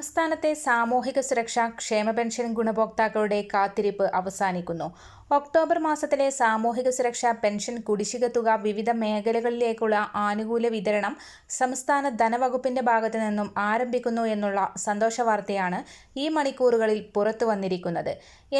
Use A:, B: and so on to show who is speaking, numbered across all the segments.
A: സംസ്ഥാനത്തെ സാമൂഹിക സുരക്ഷാ ക്ഷേമ പെൻഷൻ ഗുണഭോക്താക്കളുടെ കാത്തിരിപ്പ് അവസാനിക്കുന്നു. ഒക്ടോബർ മാസത്തിലെ സാമൂഹിക സുരക്ഷാ പെൻഷൻ കുടിശ്ശിക തുക വിവിധ മേഖലകളിലേക്കുള്ള ആനുകൂല വിതരണം സംസ്ഥാന ധനവകുപ്പിന്റെ ഭാഗത്തു നിന്നും ആരംഭിക്കുന്നു എന്നുള്ള സന്തോഷ വാർത്തയാണ് ഈ മണിക്കൂറുകളിൽ പുറത്തു വന്നിരിക്കുന്നത്.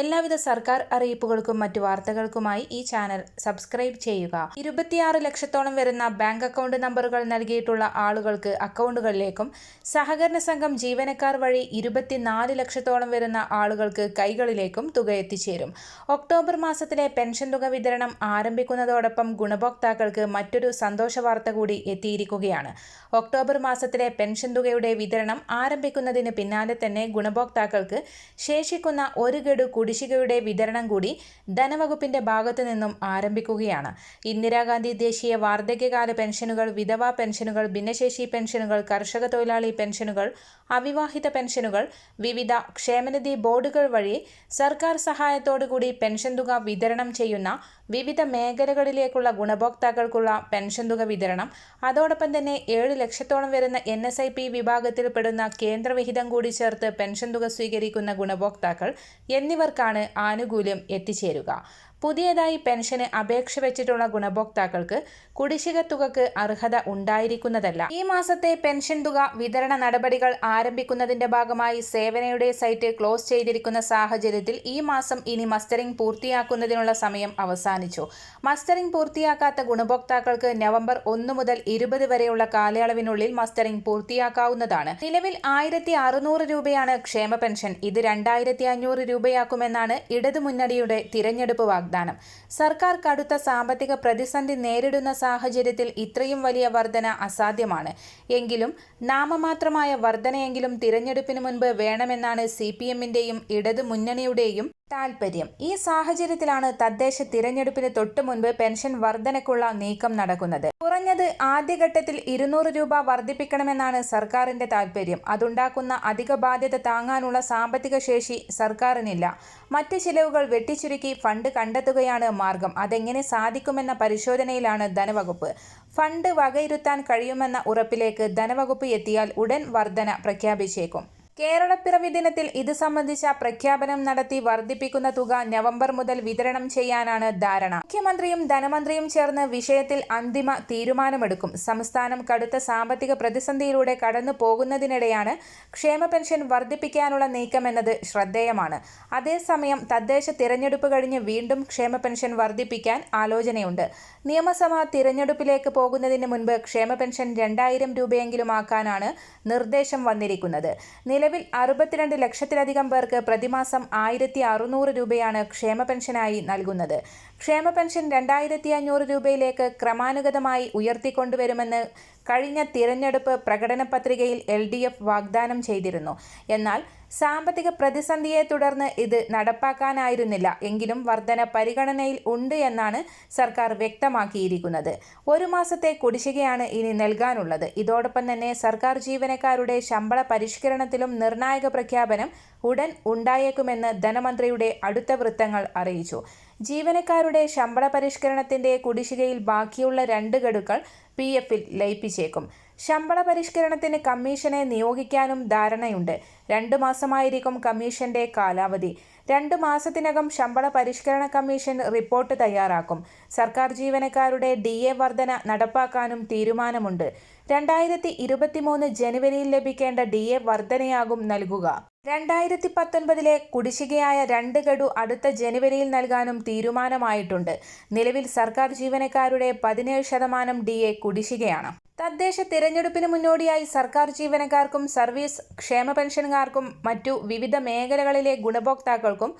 A: എല്ലാവിധ സർക്കാർ അറിയിപ്പുകൾക്കും മറ്റു വാർത്തകൾക്കുമായി ഈ ചാനൽ സബ്സ്ക്രൈബ് ചെയ്യുക. ഇരുപത്തിയാറ് ലക്ഷത്തോളം വരുന്ന ബാങ്ക് അക്കൗണ്ട് നമ്പറുകൾ നൽകിയിട്ടുള്ള ആളുകൾക്ക് അക്കൗണ്ടുകളിലേക്കും സഹകരണ സംഘം ജീവനക്കാർ വഴി ഇരുപത്തിനാല് ലക്ഷത്തോളം വരുന്ന ആളുകൾക്ക് കൈകളിലേക്കും തുക എത്തിച്ചേരും. ഒക്ടോബർ മാസത്തിലെ പെൻഷൻ തുക വിതരണം ആരംഭിക്കുന്നതോടൊപ്പം ഗുണഭോക്താക്കൾക്ക് മറ്റൊരു സന്തോഷ വാർത്ത കൂടി എത്തിയിരിക്കുകയാണ്. ഒക്ടോബർ മാസത്തിലെ പെൻഷൻ തുകയുടെ വിതരണം ആരംഭിക്കുന്നതിന് പിന്നാലെ തന്നെ ഗുണഭോക്താക്കൾക്ക് ശേഷിക്കുന്ന ഒരു ഗഡു കുടിശ്ശികയുടെ വിതരണം കൂടി ധനവകുപ്പിന്റെ ഭാഗത്തു നിന്നും ആരംഭിക്കുകയാണ്. ഇന്ദിരാഗാന്ധി ദേശീയ വാർദ്ധക്യകാല പെൻഷനുകൾ വിധവാ പെൻഷനുകൾ ഭിന്നശേഷി പെൻഷനുകൾ കർഷക തൊഴിലാളി പെൻഷനുകൾ അവിവാഹിത പെൻഷനുകൾ വിവിധ ക്ഷേമനിധി ബോർഡുകൾ വഴി സർക്കാർ സഹായത്തോടുകൂടി പെൻഷൻ തുക വിതരണം ചെയ്യുന്ന വിവിധ മേഖലകളിലേക്കുള്ള ഗുണഭോക്താക്കൾക്കുള്ള പെൻഷൻ തുക വിതരണം. അതോടൊപ്പം തന്നെ ഏഴ് ലക്ഷത്തോളം വരുന്ന എൻ എസ് ഐ പി വിഭാഗത്തിൽപ്പെടുന്ന കേന്ദ്രവിഹിതം കൂടി ചേർത്ത് പെൻഷൻ തുക സ്വീകരിക്കുന്ന ഗുണഭോക്താക്കൾ എന്നിവർക്കാണ് ആനുകൂല്യം എത്തിച്ചേരുക. പുതിയതായി പെൻഷന് അപേക്ഷ വെച്ചിട്ടുള്ള ഗുണഭോക്താക്കൾക്ക് കുടിശ്ശിക തുകക്ക് അർഹത ഉണ്ടായിരിക്കുന്നതല്ല. ഈ മാസത്തെ പെൻഷൻ തുക വിതരണ നടപടികൾ ആരംഭിക്കുന്നതിന്റെ ഭാഗമായി സേവനയുടെ സൈറ്റ് ക്ലോസ് ചെയ്തിരിക്കുന്ന സാഹചര്യത്തിൽ ഈ മാസം ഇനി മസ്റ്ററിംഗ് പൂർത്തിയാക്കുന്നതിനുള്ള സമയം അവസാനിച്ചു. മസ്റ്ററിംഗ് പൂർത്തിയാക്കാത്ത ഗുണഭോക്താക്കൾക്ക് നവംബർ ഒന്ന് മുതൽ ഇരുപത് വരെയുള്ള കാലയളവിനുള്ളിൽ മസ്റ്ററിംഗ് പൂർത്തിയാക്കാവുന്നതാണ്. നിലവിൽ ആയിരത്തി അറുന്നൂറ് രൂപയാണ് ക്ഷേമ പെൻഷൻ. ഇത് രണ്ടായിരത്തി അഞ്ഞൂറ് രൂപയാക്കുമെന്നാണ് ഇടതുമുന്നണിയുടെ തിരഞ്ഞെടുപ്പ് വാഗ്ദാനം. വാഗ്ദാനം. സർക്കാർ കടുത്ത സാമ്പത്തിക പ്രതിസന്ധി നേരിടുന്ന സാഹചര്യത്തിൽ ഇത്രയും വലിയ വർധന അസാധ്യമാണ്. എങ്കിലും നാമമാത്രമായ വർധനയെങ്കിലും തിരഞ്ഞെടുപ്പിന് മുൻപ് വേണമെന്നാണ് സി പി എമ്മിന്റെയും ഇടതു മുന്നണിയുടെയും താൽപര്യം. ഈ സാഹചര്യത്തിലാണ് തദ്ദേശ തിരഞ്ഞെടുപ്പിന് തൊട്ടു മുൻപ് പെൻഷൻ വർധനയ്ക്കുള്ള നീക്കം നടക്കുന്നത്. കുറഞ്ഞത് ആദ്യഘട്ടത്തിൽ ഇരുന്നൂറ് രൂപ വർദ്ധിപ്പിക്കണമെന്നാണ് സർക്കാരിന്റെ താൽപര്യം. അതുണ്ടാക്കുന്ന അധിക ബാധ്യത താങ്ങാനുള്ള സാമ്പത്തിക ശേഷി സർക്കാരിനില്ല. മറ്റ് ചിലവുകൾ വെട്ടിച്ചുരുക്കി ഫണ്ട് കണ്ടെത്തുകയാണ് മാർഗം. അതെങ്ങനെ സാധിക്കുമെന്ന പരിശോധനയിലാണ് ധനവകുപ്പ്. ഫണ്ട് വകയിരുത്താൻ കഴിയുമെന്ന ഉറപ്പിലേക്ക് ധനവകുപ്പ് എത്തിയാൽ ഉടൻ വർധന പ്രഖ്യാപിച്ചേക്കും. കേരളപ്പിറവി ദിനത്തിൽ ഇത് സംബന്ധിച്ച പ്രഖ്യാപനം നടത്തി വർദ്ധിപ്പിക്കുന്ന തുക നവംബർ മുതൽ വിതരണം ചെയ്യാനാണ് ധാരണ. മുഖ്യമന്ത്രിയും ധനമന്ത്രിയും ചേർന്ന് വിഷയത്തിൽ അന്തിമ തീരുമാനമെടുക്കും. സംസ്ഥാനം കടുത്ത സാമ്പത്തിക പ്രതിസന്ധിയിലൂടെ കടന്നു പോകുന്നതിനിടെയാണ് ക്ഷേമ പെൻഷൻ വർദ്ധിപ്പിക്കാനുള്ള നീക്കമെന്നത് ശ്രദ്ധേയമാണ്. അതേസമയം തദ്ദേശ തിരഞ്ഞെടുപ്പ് കഴിഞ്ഞ് വീണ്ടും ക്ഷേമ പെൻഷൻ വർദ്ധിപ്പിക്കാൻ ആലോചനയുണ്ട്. നിയമസഭാ തിരഞ്ഞെടുപ്പിലേക്ക് പോകുന്നതിന് മുൻപ് ക്ഷേമ പെൻഷൻ രണ്ടായിരം രൂപയെങ്കിലും ആക്കാനാണ് നിർദ്ദേശം വന്നിരിക്കുന്നത്. നിലവിൽ അറുപത്തിരണ്ട് ലക്ഷത്തിലധികം പേർക്ക് പ്രതിമാസം ആയിരത്തി അറുന്നൂറ് രൂപയാണ് ക്ഷേമ പെൻഷനായി നൽകുന്നത്. ക്ഷേമ പെൻഷൻ രണ്ടായിരത്തി അഞ്ഞൂറ് രൂപയിലേക്ക് ക്രമാനുഗതമായി ഉയർത്തിക്കൊണ്ടുവരുമെന്ന് കഴിഞ്ഞ തിരഞ്ഞെടുപ്പ് പ്രകടന പത്രികയിൽ എൽ ഡി എഫ് വാഗ്ദാനം ചെയ്തിരുന്നു. എന്നാൽ സാമ്പത്തിക പ്രതിസന്ധിയെ തുടർന്ന് ഇത് നടപ്പാക്കാനായിരുന്നില്ല. എങ്കിലും വർധന പരിഗണനയിൽ ഉണ്ട് എന്നാണ് സർക്കാർ വ്യക്തമാക്കിയിരിക്കുന്നത്. ഒരു മാസത്തെ കുടിശ്ശികയാണ് ഇനി നൽകാനുള്ളത്. ഇതോടൊപ്പം തന്നെ സർക്കാർ ജീവനക്കാരുടെ ശമ്പള പരിഷ്കരണത്തിലും നിർണായക പ്രഖ്യാപനം ഉടൻ ഉണ്ടായേക്കുമെന്ന് ധനമന്ത്രിയുടെ അടുത്ത വൃത്തങ്ങൾ അറിയിച്ചു. ജീവനക്കാരുടെ ശമ്പള പരിഷ്കരണത്തിന്റെ കുടിശ്ശികയിൽ ബാക്കിയുള്ള രണ്ട് ഗഡുക്കൾ പി എഫിൽ ലയിപ്പിച്ചേക്കും. ശമ്പള പരിഷ്കരണത്തിന് കമ്മീഷനെ നിയോഗിക്കാനും ധാരണയുണ്ട്. രണ്ടു മാസമായിരിക്കും കമ്മീഷന്റെ കാലാവധി. രണ്ടു മാസത്തിനകം ശമ്പള പരിഷ്കരണ കമ്മീഷൻ റിപ്പോർട്ട് തയ്യാറാക്കും. സർക്കാർ ജീവനക്കാരുടെ ഡി എ വർധന നടപ്പാക്കാനും തീരുമാനമുണ്ട്. രണ്ടായിരത്തി ഇരുപത്തിമൂന്ന് ജനുവരിയിൽ ലഭിക്കേണ്ട ഡി എ വർധനയാകും നൽകുക. രണ്ടായിരത്തി പത്തൊൻപതിലെ കുടിശ്ശികയായ രണ്ട് ഗഡു അടുത്ത ജനുവരിയിൽ നൽകാനും തീരുമാനമായിട്ടുണ്ട്. നിലവിൽ സർക്കാർ ജീവനക്കാരുടെ പതിനേഴ് ശതമാനം ഡി എ കുടിശ്ശികയാണ്. തദ്ദേശ തിരഞ്ഞെടുപ്പിന് മുന്നോടിയായി സർക്കാർ ജീവനക്കാർക്കും സർവീസ് ക്ഷേമ പെൻഷൻകാർക്കും മറ്റു വിവിധ മേഖലകളിലെ ഗുണഭോക്താക്കൾക്കും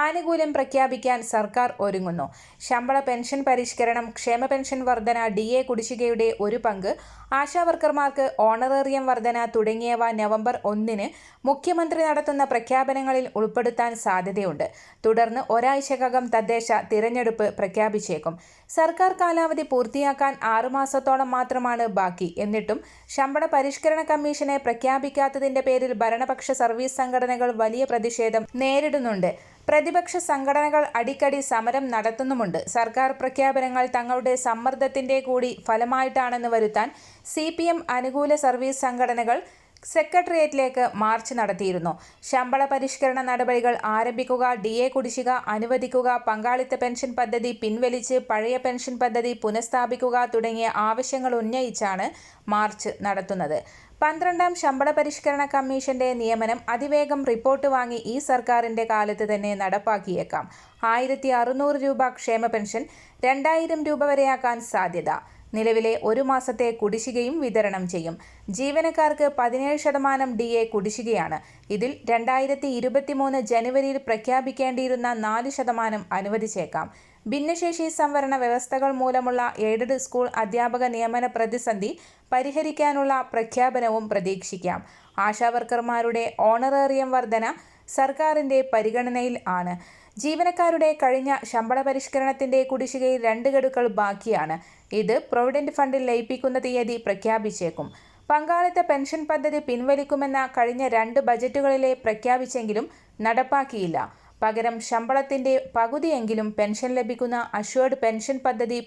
A: ആനുകൂല്യം പ്രഖ്യാപിക്കാൻ സർക്കാർ ഒരുങ്ങുന്നു. ശമ്പള പെൻഷൻ പരിഷ്കരണം ക്ഷേമ പെൻഷൻ വർധന ഡി എ കുടിശ്ശികയുടെ ഒരു പങ്ക് ആശാവർക്കർമാർക്ക് ഓണറേറിയം വർധന തുടങ്ങിയവ നവംബർ ഒന്നിന് മുഖ്യമന്ത്രി നടത്തുന്ന പ്രഖ്യാപനങ്ങളിൽ ഉൾപ്പെടുത്താൻ സാധ്യതയുണ്ട്. തുടർന്ന് ഒരാഴ്ചക്കകം തദ്ദേശ തിരഞ്ഞെടുപ്പ് പ്രഖ്യാപിച്ചേക്കും. സർക്കാർ കാലാവധി പൂർത്തിയാക്കാൻ ആറുമാസത്തോളം മാത്രമാണ് ബാക്കി. എന്നിട്ടും ശമ്പള പരിഷ്കരണ കമ്മീഷനെ പ്രഖ്യാപിക്കാത്തതിന്റെ പേരിൽ ഭരണപക്ഷ സർവീസ് സംഘടനകൾ വലിയ പ്രതിഷേധം നേരിടുന്നുണ്ട്. പ്രതിപക്ഷ സംഘടനകൾ അടിക്കടി സമരം നടത്തുന്നുമുണ്ട്. സർക്കാർ പ്രഖ്യാപനങ്ങൾ തങ്ങളുടെ സമ്മർദ്ദത്തിന്റെ കൂടി ഫലമായിട്ടാണെന്ന് വരുത്താൻ സി അനുകൂല സർവീസ് സംഘടനകൾ സെക്രട്ടേറിയറ്റിലേക്ക് മാർച്ച് നടത്തിയിരുന്നു. ശമ്പള പരിഷ്കരണ നടപടികൾ ആരംഭിക്കുക ഡി എ കുടിശ്ശിക അനുവദിക്കുക പങ്കാളിത്ത പെൻഷൻ പദ്ധതി പിൻവലിച്ച് പഴയ പെൻഷൻ പദ്ധതി പുനഃസ്ഥാപിക്കുക തുടങ്ങിയ ആവശ്യങ്ങൾ ഉന്നയിച്ചാണ് മാർച്ച് നടത്തുന്നത്. പന്ത്രണ്ടാം ശമ്പള പരിഷ്കരണ കമ്മീഷന്റെ നിയമനം അതിവേഗം റിപ്പോർട്ട് വാങ്ങി ഈ സർക്കാരിന്റെ കാലത്ത് തന്നെ നടപ്പാക്കിയേക്കാം. ആയിരത്തി രൂപ ക്ഷേമ പെൻഷൻ രണ്ടായിരം രൂപ വരെയാക്കാൻ സാധ്യത. നിലവിലെ ഒരു മാസത്തെ കുടിശ്ശികയും വിതരണം ചെയ്യും. ജീവനക്കാർക്ക് പതിനേഴ് ശതമാനം ഡി എ കുടിശ്ശികയാണ്. ഇതിൽ രണ്ടായിരത്തി ഇരുപത്തിമൂന്ന് ജനുവരിയിൽ പ്രഖ്യാപിക്കേണ്ടിയിരുന്ന നാല് ശതമാനം അനുവദിച്ചേക്കാം. ഭിന്നശേഷി സംവരണ വ്യവസ്ഥകൾ മൂലമുള്ള എയ്ഡഡ് സ്കൂൾ അധ്യാപക നിയമന പ്രതിസന്ധി പരിഹരിക്കാനുള്ള പ്രഖ്യാപനവും പ്രതീക്ഷിക്കാം. ആശാവർക്കർമാരുടെ ഓണറേറിയം വർധന സർക്കാരിന്റെ പരിഗണനയിൽ ആണ്. ജീവനക്കാരുടെ കഴിഞ്ഞ ശമ്പള പരിഷ്കരണത്തിന്റെ കുടിശ്ശികയിൽ രണ്ട് ഗഡുക്കൾ ബാക്കിയാണ്. ഇത് പ്രൊവിഡന്റ് ഫണ്ടിൽ ലയിപ്പിക്കുന്ന തീയതി പ്രഖ്യാപിച്ചേക്കും. പങ്കാളിത്ത പെൻഷൻ പദ്ധതി പിൻവലിക്കുമെന്ന കഴിഞ്ഞ രണ്ട് ബജറ്റുകളിലെ പ്രഖ്യാപിച്ചെങ്കിലും നടപ്പാക്കിയില്ല. പകരം ശമ്പളത്തിന്റെ പകുതിയെങ്കിലും പെൻഷൻ ലഭിക്കുന്ന അഷ്വേർഡ് പെൻഷൻ പദ്ധതി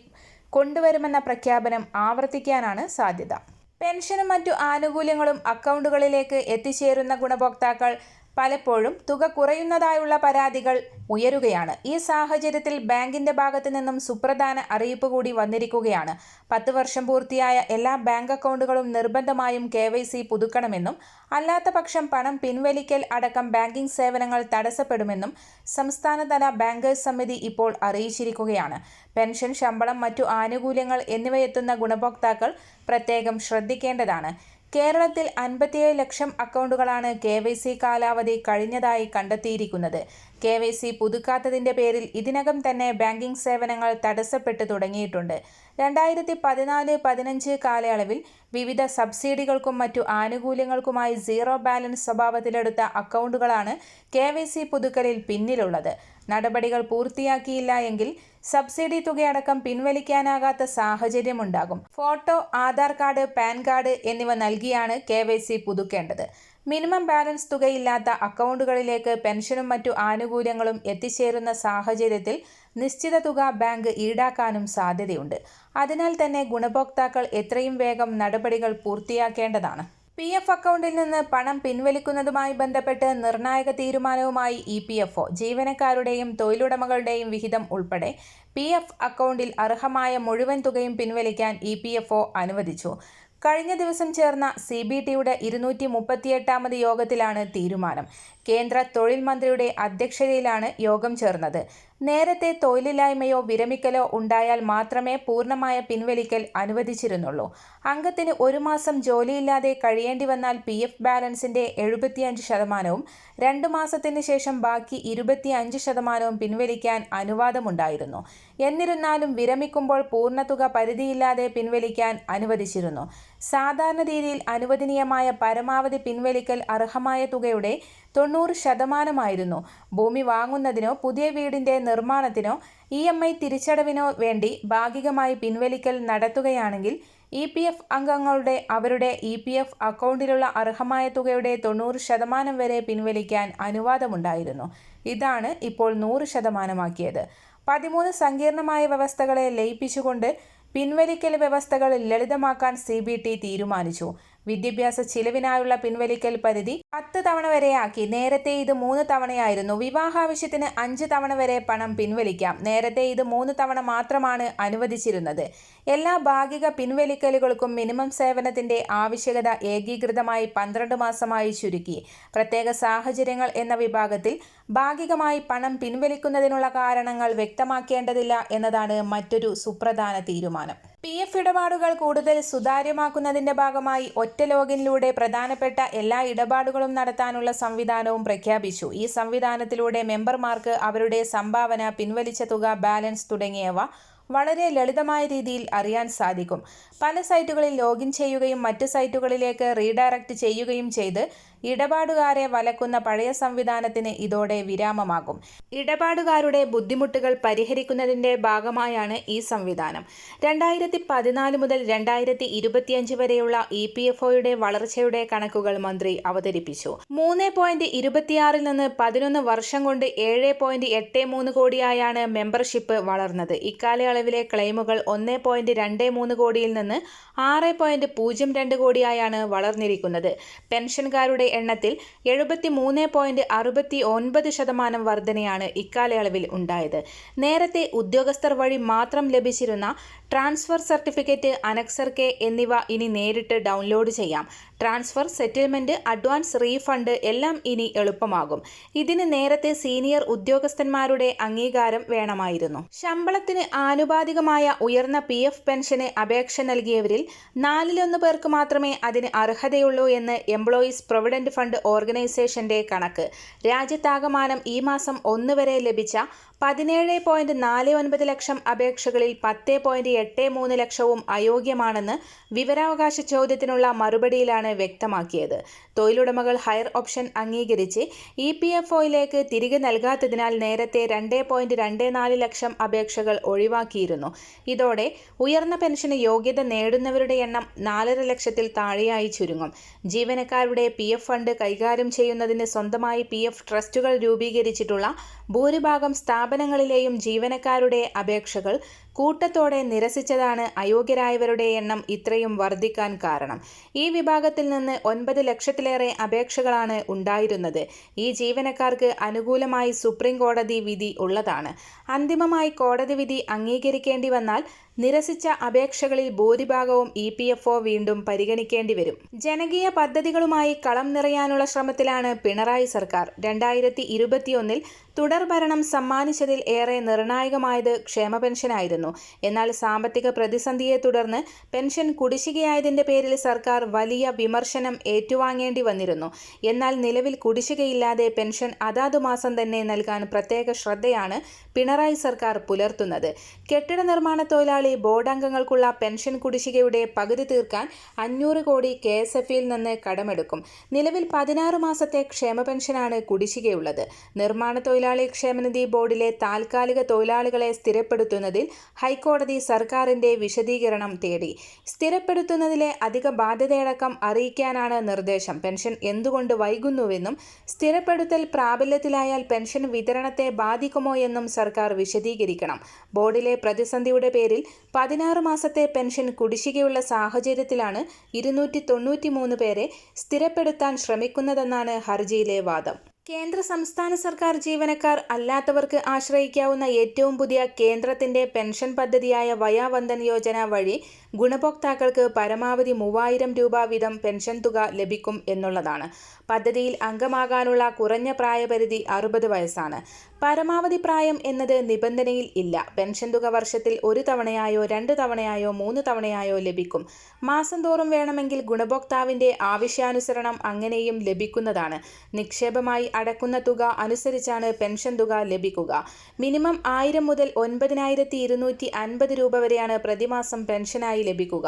A: കൊണ്ടുവരുമെന്ന പ്രഖ്യാപനം ആവർത്തിക്കാനാണ് സാധ്യത. പെൻഷനും മറ്റു ആനുകൂല്യങ്ങളും അക്കൗണ്ടുകളിലേക്ക് എത്തിച്ചേരുന്ന ഗുണഭോക്താക്കൾ പലപ്പോഴും തുക കുറയുന്നതായുള്ള പരാതികൾ ഉയരുകയാണ്. ഈ സാഹചര്യത്തിൽ ബാങ്കിന്റെ ഭാഗത്തു നിന്നും സുപ്രധാന അറിയിപ്പ് കൂടി വന്നിരിക്കുകയാണ്. പത്ത് വർഷം പൂർത്തിയായ എല്ലാ ബാങ്ക് അക്കൗണ്ടുകളും നിർബന്ധമായും കെ വൈ സി പുതുക്കണമെന്നും അല്ലാത്ത പക്ഷം പണം പിൻവലിക്കൽ അടക്കം ബാങ്കിംഗ് സേവനങ്ങൾ തടസ്സപ്പെടുമെന്നും സംസ്ഥാനതല ബാങ്കേഴ്സ് സമിതി ഇപ്പോൾ അറിയിച്ചിരിക്കുകയാണ്. പെൻഷൻ ശമ്പളം മറ്റു ആനുകൂല്യങ്ങൾ എന്നിവയെത്തുന്ന ഗുണഭോക്താക്കൾ പ്രത്യേകം ശ്രദ്ധിക്കേണ്ടതാണ്. കേരളത്തിൽ അൻപത്തിയേഴ് ലക്ഷം അക്കൗണ്ടുകളാണ് കെ വൈ സി കാലാവധി കഴിഞ്ഞതായി കണ്ടെത്തിയിരിക്കുന്നത്. കെ വൈ സി പുതുക്കാത്തതിന്റെ പേരിൽ ഇതിനകം തന്നെ ബാങ്കിംഗ് സേവനങ്ങൾ തടസ്സപ്പെട്ടു തുടങ്ങിയിട്ടുണ്ട്. രണ്ടായിരത്തി പതിനാല് പതിനഞ്ച് കാലയളവിൽ വിവിധ സബ്സിഡികൾക്കും മറ്റു ആനുകൂല്യങ്ങൾക്കുമായി സീറോ ബാലൻസ് സ്വഭാവത്തിലെടുത്ത അക്കൗണ്ടുകളാണ് കെ വൈ സി പുതുക്കലിൽ പിന്നിലുള്ളത്. നടപടികൾ പൂർത്തിയാക്കിയില്ല എങ്കിൽ സബ്സിഡി തുകയടക്കം പിൻവലിക്കാനാകാത്ത സാഹചര്യമുണ്ടാകും. Photo Aadhaar card PAN card എന്നിവ നൽകിയാണ് കെ പുതുക്കേണ്ടത്. മിനിമം ബാലൻസ് തുകയില്ലാത്ത അക്കൗണ്ടുകളിലേക്ക് പെൻഷനും മറ്റു ആനുകൂല്യങ്ങളും എത്തിച്ചേരുന്ന സാഹചര്യത്തിൽ നിശ്ചിത തുക ബാങ്ക് ഈടാക്കാനും സാധ്യതയുണ്ട്. അതിനാൽ തന്നെ ഗുണഭോക്താക്കൾ എത്രയും വേഗം നടപടികൾ പൂർത്തിയാക്കേണ്ടതാണ്. പി എഫ് അക്കൗണ്ടിൽ നിന്ന് പണം പിൻവലിക്കുന്നതുമായി ബന്ധപ്പെട്ട് നിർണായക തീരുമാനവുമായി ഇ പി എഫ് ഒ ജീവനക്കാരുടെയും തൊഴിലുടമകളുടെയും വിഹിതം ഉൾപ്പെടെ പി എഫ് അക്കൗണ്ടിൽ അർഹമായ മുഴുവൻ തുകയും പിൻവലിക്കാൻ ഇ പി എഫ് ഒ അനുവദിച്ചു. കഴിഞ്ഞ ദിവസം ചേർന്ന സി ബി ടിയുടെ ഇരുന്നൂറ്റി മുപ്പത്തിയെട്ടാമത് യോഗത്തിലാണ് തീരുമാനം. കേന്ദ്ര തൊഴിൽ മന്ത്രിയുടെ അധ്യക്ഷതയിലാണ് യോഗം ചേർന്നത്. നേരത്തെ തൊഴിലില്ലായ്മയോ വിരമിക്കലോ ഉണ്ടായാൽ മാത്രമേ പൂർണമായ പിൻവലിക്കൽ അനുവദിച്ചിരുന്നുള്ളൂ. അംഗത്തിന് ഒരു മാസം ജോലിയില്ലാതെ കഴിയേണ്ടി വന്നാൽ പി എഫ് ബാലൻസിന്റെ എഴുപത്തിയഞ്ച് ശതമാനവും രണ്ട് മാസത്തിന് ശേഷം ബാക്കി ഇരുപത്തിയഞ്ച് ശതമാനവും പിൻവലിക്കാൻ അനുവാദമുണ്ടായിരുന്നു. എന്നിരുന്നാലും വിരമിക്കുമ്പോൾ പൂർണതുക പരിധിയില്ലാതെ പിൻവലിക്കാൻ അനുവദിച്ചിരുന്നു. സാധാരണ രീതിയിൽ അനുവദനീയമായ പരമാവധി പിൻവലിക്കൽ അർഹമായ തുകയുടെ തൊണ്ണൂറ് ശതമാനമായിരുന്നു. ഭൂമി വാങ്ങുന്നതിനോ പുതിയ വീടിന്റെ നിർമ്മാണത്തിനോ ഇ എം ഐ തിരിച്ചടവിനോ വേണ്ടി ഭാഗികമായി പിൻവലിക്കൽ നടത്തുകയാണെങ്കിൽ ഇ പി എഫ് അംഗങ്ങളുടെ അവരുടെ ഇ പി എഫ് അക്കൗണ്ടിലുള്ള അർഹമായ തുകയുടെ തൊണ്ണൂറ് ശതമാനം വരെ പിൻവലിക്കാൻ അനുവാദമുണ്ടായിരുന്നു. ഇതാണ് ഇപ്പോൾ നൂറ് ശതമാനമാക്കിയത്. പതിമൂന്ന് സങ്കീർണമായ വ്യവസ്ഥകളെ ലയിപ്പിച്ചുകൊണ്ട് പിൻവലിക്കൽ വ്യവസ്ഥകൾ ലളിതമാക്കാൻ സി ബി ടി തീരുമാനിച്ചു. വിദ്യാഭ്യാസ ചിലവിനായുള്ള പിൻവലിക്കൽ പരിധി പത്ത് തവണ വരെയാക്കി നേരത്തെ ഇത് മൂന്ന് തവണയായിരുന്നു. വിവാഹാവശ്യത്തിന് അഞ്ച് തവണ വരെ പണം പിൻവലിക്കാം. നേരത്തെ ഇത് മൂന്ന് തവണ മാത്രമാണ് അനുവദിച്ചിരുന്നത്. എല്ലാ ഭാഗിക പിൻവലിക്കലുകൾക്കും മിനിമം സേവനത്തിന്റെ ആവശ്യകത ഏകീകൃതമായി പന്ത്രണ്ട് മാസമായി ചുരുക്കി. പ്രത്യേക സാഹചര്യങ്ങൾ എന്ന വിഭാഗത്തിൽ ഭാഗികമായി പണം പിൻവലിക്കുന്നതിനുള്ള കാരണങ്ങൾ വ്യക്തമാക്കേണ്ടതില്ല എന്നതാണ് മറ്റൊരു സുപ്രധാന തീരുമാനം. പി. എഫ്. ഇടപാടുകൾ കൂടുതൽ സുതാര്യമാക്കുന്നതിന്റെ ഭാഗമായി ഒറ്റ ലോഗിനിലൂടെ പ്രധാനപ്പെട്ട എല്ലാ ഇടപാടുകളും നടത്താനുള്ള സംവിധാനവും പ്രഖ്യാപിച്ചു. ഈ സംവിധാനത്തിലൂടെ മെമ്പർമാർക്ക് അവരുടെ സംഭാവന പിൻവലിച്ച തുക ബാലൻസ് തുടങ്ങിയവ വളരെ ലളിതമായ രീതിയിൽ അറിയാൻ സാധിക്കും. പല സൈറ്റുകളിൽ ലോഗിൻ ചെയ്യുകയും മറ്റ് സൈറ്റുകളിലേക്ക് റീഡയറക്റ്റ് ചെയ്യുകയും ചെയ്ത് ഇടപാടുകാരെ വലക്കുന്ന പഴയ സംവിധാനത്തിന് ഇതോടെ വിരാമമാകും. ഇടപാടുകാരുടെ ബുദ്ധിമുട്ടുകൾ പരിഹരിക്കുന്നതിന്റെ ഭാഗമായാണ് ഈ സംവിധാനം. രണ്ടായിരത്തി പതിനാല് മുതൽ രണ്ടായിരത്തി ഇരുപത്തിയഞ്ച് വരെയുള്ള ഇ പി എഫ് ഒയുടെ വളർച്ചയുടെ കണക്കുകൾ മന്ത്രി അവതരിപ്പിച്ചു. മൂന്ന് പോയിന്റ് ഇരുപത്തിയാറിൽ നിന്ന് പതിനൊന്ന് വർഷം കൊണ്ട് ഏഴ് പോയിന്റ് എട്ട് മൂന്ന് കോടിയായാണ് മെമ്പർഷിപ്പ് വളർന്നത്. ഇക്കാലയളവിലെ ക്ലെയിമുകൾ ഒന്ന് പോയിന്റ് രണ്ട് മൂന്ന് കോടിയിൽ നിന്ന് ആറ് പോയിന്റ് പൂജ്യം രണ്ട് കോടിയായാണ് വളർന്നിരിക്കുന്നത്. പെൻഷൻകാരുടെ എണ്ണത്തിൽ എഴുപത്തി മൂന്ന് പോയിന്റ് അറുപത്തി ഒൻപത് ശതമാനം വർധനയാണ് ഇക്കാലയളവിൽ ഉണ്ടായത്. നേരത്തെ ഉദ്യോഗസ്ഥർ വഴി മാത്രം ലഭിച്ചിരുന്ന ട്രാൻസ്ഫർ സർട്ടിഫിക്കറ്റ് അനക്സർ കെ എന്നിവ ഇനി നേരിട്ട് ഡൗൺലോഡ് ചെയ്യാം. ട്രാൻസ്ഫർ സെറ്റിൽമെന്റ് അഡ്വാൻസ് റീഫണ്ട് എല്ലാം ഇനി എളുപ്പമാകും. ഇതിന് നേരത്തെ സീനിയർ ഉദ്യോഗസ്ഥന്മാരുടെ അംഗീകാരം വേണമായിരുന്നു. ശമ്പളത്തിന് ആനുപാതികമായ ഉയർന്ന പി എഫ് പെൻഷന് അപേക്ഷ നൽകിയവരിൽ നാലിലൊന്ന് പേർക്ക് മാത്രമേ അതിന് അർഹതയുള്ളൂ എന്ന് എംപ്ലോയീസ് പ്രൊവിഡന്റ് ഫണ്ട് ഓർഗനൈസേഷന്റെ കണക്ക്. രാജ്യത്താകമാനം ഈ മാസം ഒന്ന് വരെ ലഭിച്ച പതിനേഴ് പോയിന്റ് നാല് ഒൻപത് ലക്ഷം അപേക്ഷകളിൽ പത്ത് പോയിന്റ് എട്ട് മൂന്ന് ലക്ഷവും അയോഗ്യമാണെന്ന് വിവരാവകാശ ചോദ്യത്തിനുള്ള മറുപടിയിലാണ് വ്യക്തമാക്കിയത്. തൊഴിലുടമകൾ ഹയർ ഓപ്ഷൻ അംഗീകരിച്ച് ഇ പി എഫ് ഒയിലേക്ക് തിരികെ നൽകാത്തതിനാൽ നേരത്തെ രണ്ട് പോയിന്റ് രണ്ട് നാല് ലക്ഷം അപേക്ഷകൾ ഒഴിവാക്കിയിരുന്നു. ഇതോടെ ഉയർന്ന പെൻഷന് യോഗ്യത നേടുന്നവരുടെ എണ്ണം നാലര ലക്ഷത്തിൽ താഴെയായി ചുരുങ്ങും. ജീവനക്കാരുടെ പി എഫ് ഫണ്ട് കൈകാര്യം ചെയ്യുന്നതിന് സ്വന്തമായി പി എഫ് ട്രസ്റ്റുകൾ രൂപീകരിച്ചിട്ടുള്ള ഭൂരിഭാഗം സ്ഥാപനങ്ങളിലെയും ജീവനക്കാരുടെ അപേക്ഷകൾ കൂട്ടത്തോടെ നിരസിച്ചതാണ് അയോഗ്യരായവരുടെ എണ്ണം ഇത്രയും വർദ്ധിക്കാൻ കാരണം. ഈ വിഭാഗത്തിൽ നിന്ന് ഒൻപത് ലക്ഷത്തിലേറെ അപേക്ഷകളാണ് ഉണ്ടായിരുന്നത്. ഈ ജീവനക്കാർക്ക് അനുകൂലമായി സുപ്രീം കോടതി വിധി ഉള്ളതാണ്. അന്തിമമായി കോടതി വിധി അംഗീകരിക്കേണ്ടി വന്നാൽ നിരസിച്ച അപേക്ഷകളിൽ ഭൂരിഭാഗവും ഇ പി എഫ് ഒ വീണ്ടും പരിഗണിക്കേണ്ടി വരും. ജനകീയ പദ്ധതികളുമായി കളം നിറയാനുള്ള ശ്രമത്തിലാണ് പിണറായി സർക്കാർ. രണ്ടായിരത്തി ഇരുപത്തിയൊന്നിൽ തുടർഭരണം സമ്മാനിച്ചതിൽ ഏറെ നിർണായകമായത് ക്ഷേമ പെൻഷനായിരുന്നു. എന്നാൽ സാമ്പത്തിക പ്രതിസന്ധിയെ തുടർന്ന് പെൻഷൻ കുടിശ്ശികയായതിന്റെ പേരിൽ സർക്കാർ വലിയ വിമർശനം ഏറ്റുവാങ്ങേണ്ടി വന്നിരുന്നു. എന്നാൽ നിലവിൽ കുടിശ്ശികയില്ലാതെ പെൻഷൻ അതാതു മാസം തന്നെ നൽകാൻ പ്രത്യേക ശ്രദ്ധയാണ് പിണറായി സർക്കാർ പുലർത്തുന്നത്. കെട്ടിട നിർമ്മാണ തൊഴിലാളി ബോർഡ് അംഗങ്ങൾക്കുള്ള പെൻഷൻ കുടിശ്ശികയുടെ പകുതി തീർക്കാൻ അഞ്ഞൂറ് കോടി കെ എസ് എഫിൽ നിന്ന് കടമെടുക്കും. നിലവിൽ പതിനാറ് മാസത്തെ ക്ഷേമ പെൻഷനാണ് കുടിശ്ശികയുള്ളത്. നിർമ്മാണ തൊഴിലാളി ക്ഷേമനിധി ബോർഡിലെ താൽക്കാലിക തൊഴിലാളികളെ സ്ഥിരപ്പെടുത്തുന്നതിൽ ഹൈക്കോടതി സർക്കാരിന്റെ വിശദീകരണം തേടി. സ്ഥിരപ്പെടുത്തുന്നതിലെ അധിക ബാധ്യതയടക്കം അറിയിക്കാനാണ് നിർദ്ദേശം. പെൻഷൻ എന്തുകൊണ്ട് വൈകുന്നുവെന്നും സ്ഥിരപ്പെടുത്തൽ പ്രാബല്യത്തിലായാൽ പെൻഷൻ വിതരണത്തെ ബാധിക്കുമോ എന്നും സർക്കാർ വിശദീകരിക്കണം. ബോർഡിലെ പ്രതിസന്ധിയുടെ പേരിൽ പതിനാറ് മാസത്തെ പെൻഷൻ കുടിശ്ശികയുള്ള സാഹചര്യത്തിലാണ് ഇരുന്നൂറ്റി പേരെ സ്ഥിരപ്പെടുത്താൻ ശ്രമിക്കുന്നതെന്നാണ് ഹർജിയിലെ വാദം. കേന്ദ്ര സംസ്ഥാന സർക്കാർ ജീവനക്കാർ അല്ലാത്തവർക്ക് ആശ്രയിക്കാവുന്ന ഏറ്റവും പുതിയ കേന്ദ്രത്തിന്റെ പെൻഷൻ പദ്ധതിയായ വയാവന്ദൻ യോജന വഴി ഗുണഭോക്താക്കൾക്ക് പരമാവധി മൂവായിരം രൂപ വീതം പെൻഷൻ തുക ലഭിക്കും എന്നുള്ളതാണ്. പദ്ധതിയിൽ അംഗമാകാനുള്ള കുറഞ്ഞ പ്രായപരിധി അറുപത് വയസ്സാണ്. പരമാവധി പ്രായം എന്നത് നിബന്ധനയിൽ ഇല്ല. പെൻഷൻ തുക വർഷത്തിൽ ഒരു തവണയായോ രണ്ട് തവണയായോ മൂന്ന് തവണയായോ ലഭിക്കും. മാസം തോറും വേണമെങ്കിൽ ഗുണഭോക്താവിന്റെ ആവശ്യാനുസരണം അങ്ങനെയും ലഭിക്കുന്നതാണ്. നിക്ഷേപമായി അടക്കുന്ന തുക അനുസരിച്ചാണ് പെൻഷൻ തുക ലഭിക്കുക. മിനിമം ആയിരം മുതൽ ഒൻപതിനായിരത്തി ഇരുന്നൂറ്റി അൻപത് രൂപ വരെയാണ് പ്രതിമാസം പെൻഷനായി ലഭിക്കുക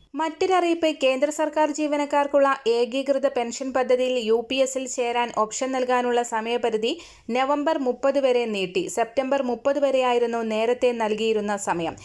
A: മറ്റൊരറിയിപ്പ് കേന്ദ്ര സർക്കാർ ജീവനക്കാർക്കുള്ള ഏകീകൃത പെൻഷൻ പദ്ധതിയിൽ യു പി എസിൽ ചേരാൻ ഓപ്ഷൻ നൽകാനുള്ള സമയപരിധി നവംബർ മുപ്പത് വരെ നീട്ടി. സെപ്റ്റംബർ മുപ്പത് വരെയായിരുന്നു നേരത്തെ നൽകിയിരുന്ന സമയം.